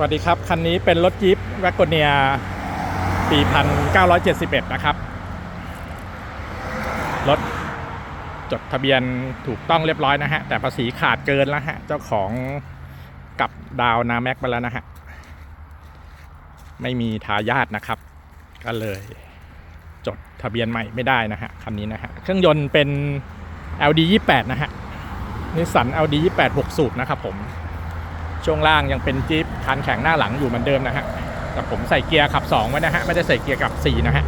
วัสดีครับ คันนี้เป็นรถจี๊ปแวกโกเนียปี1971 นะครับ รถจดทะเบียนถูกต้องเรียบร้อยนะฮะ แต่ภาษีขาดเกินแล้วฮะ เจ้าของกับดาวนาแม็กไปแล้วนะฮะ ไม่มีทายาทนะครับ ก็เลย จดทะเบียนใหม่ไม่ได้นะฮะ คันนี้นะฮะ เครื่องยนต์เป็น LD 28 นะฮะนิสสัน LD 28 6 สูบนะครับผม ช่วงล่างยังเป็นจี๊ป คันแข็งหน้าหลังอยู่เหมือนเดิมนะฮะแต่ผมใส่เกียร์ขับ2ไว้นะฮะไม่ได้ใส่เกียร์ขับ4นะฮะ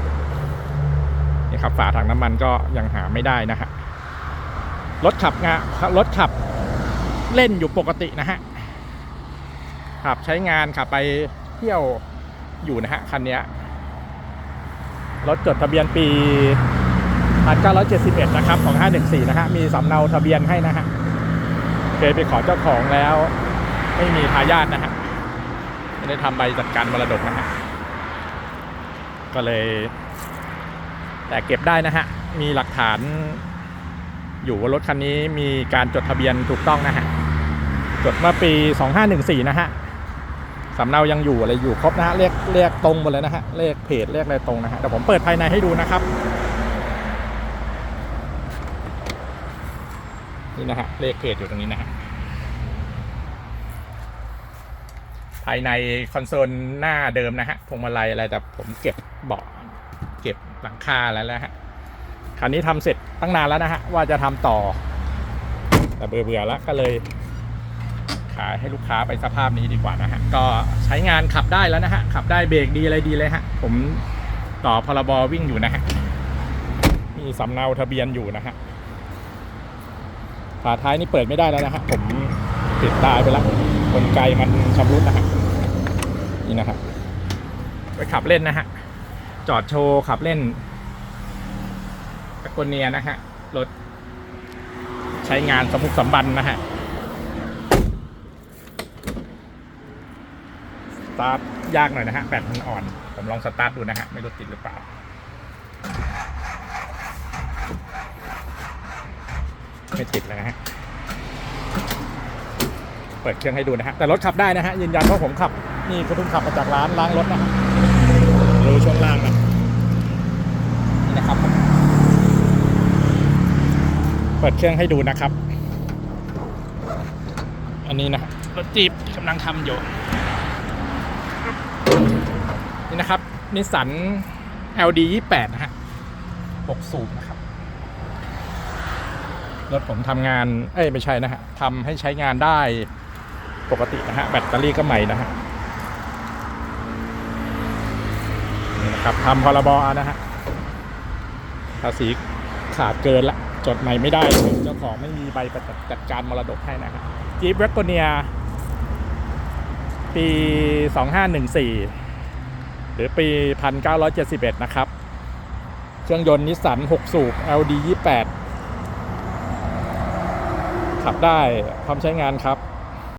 นี่ครับฝาถังน้ำมันก็ยังหาไม่ได้นะฮะรถขับงารถขับเล่นอยู่ปกตินะฮะขับใช้งานขับไปเที่ยวอยู่นะฮะคันนี้รถจดทะเบียนปี 1971 นะครับ ของ 514 นะฮะ มีสำเนาทะเบียนให้นะฮะเคยไปขอเจ้าของแล้ว ไม่มีทายาทนะฮะ ไม่ได้ทำใบจัดการมรดกนะฮะก็เลย แต่เก็บได้นะฮะ มีหลักฐาน อยู่ว่ารถคันนี้มีการจดทะเบียนถูกต้องนะฮะ จดเมื่อปี 2514 นะฮะสำเนายังอยู่อะไรอยู่ครบนะฮะเรียกเรียกตรงหมดเลยนะฮะเลขเพจเรียกอะไรตรงนะฮะเดี๋ยวผมเปิดภายในให้ดูนะครับ นี่นะฮะเลขเพจอยู่ตรงนี้นะฮะ ภายในคอนโซลหน้าเดิมนะฮะพวงมาลัยอะไรแต่ผมเก็บเบาะเก็บหลังคาแล้วนะฮะคันนี้ทำเสร็จตั้งนานแล้วนะฮะว่าจะทำต่อ แต่เบื่อเบื่อแล้วก็เลยขายให้ลูกค้าไปสภาพนี้ดีกว่านะฮะก็ใช้งานขับได้แล้วนะฮะขับได้เบรกดีอะไรดีเลยฮะผมต่อพรบวิ่งอยู่นะฮะมีสำเนาทะเบียนอยู่นะฮะฝาท้ายนี่เปิดไม่ได้แล้วนะฮะผมติดตายไปแล้ว กลไกมันชำรุดนะฮะนี่นะครับไปขับเล่นนะฮะจอดโชว์ขับเล่นตะโกเนียนะฮะรถใช้งานสมุกสมบันนะฮะสตาร์ทยากหน่อยนะฮะแบตมันอ่อน ผมลองสตาร์ทดูนะฮะไม่รู้ติดหรือเปล่าไม่ติดเลยนะฮะ เปิดเครื่องให้ดูนะฮะแต่รถขับได้นะฮะยืนยันว่าผมขับ นี่ก็เพิ่งขับมาจากร้านล้างรถนะฮะดูช่วงล่างนะนี่นะครับ เปิดเครื่องให้ดูนะครับ อันนี้นะฮะรถจีบกำลังทำอยู่นี่นะครับนิสสัน LD 28นะฮะ6สูบนะครับ รถผมทำงาน เอ้ย ไม่ใช่นะฮะทำให้ใช้งานได้ ปกตินะฮะแบตเตอรี่ก็ใหม่นะฮะนี่นะครับทำพรบนะฮะภาษีขาดเกินละจดใหม่ไม่ได้เจ้าของไม่มีใบประจัดการมรดกให้นะฮะจีบแรกโกเนียปี 2514 หรือปี 1971 นะครับ เครื่องยนต์นิสสัน 6 สูบ LD 28 ขับได้พร้อมใช้งานครับ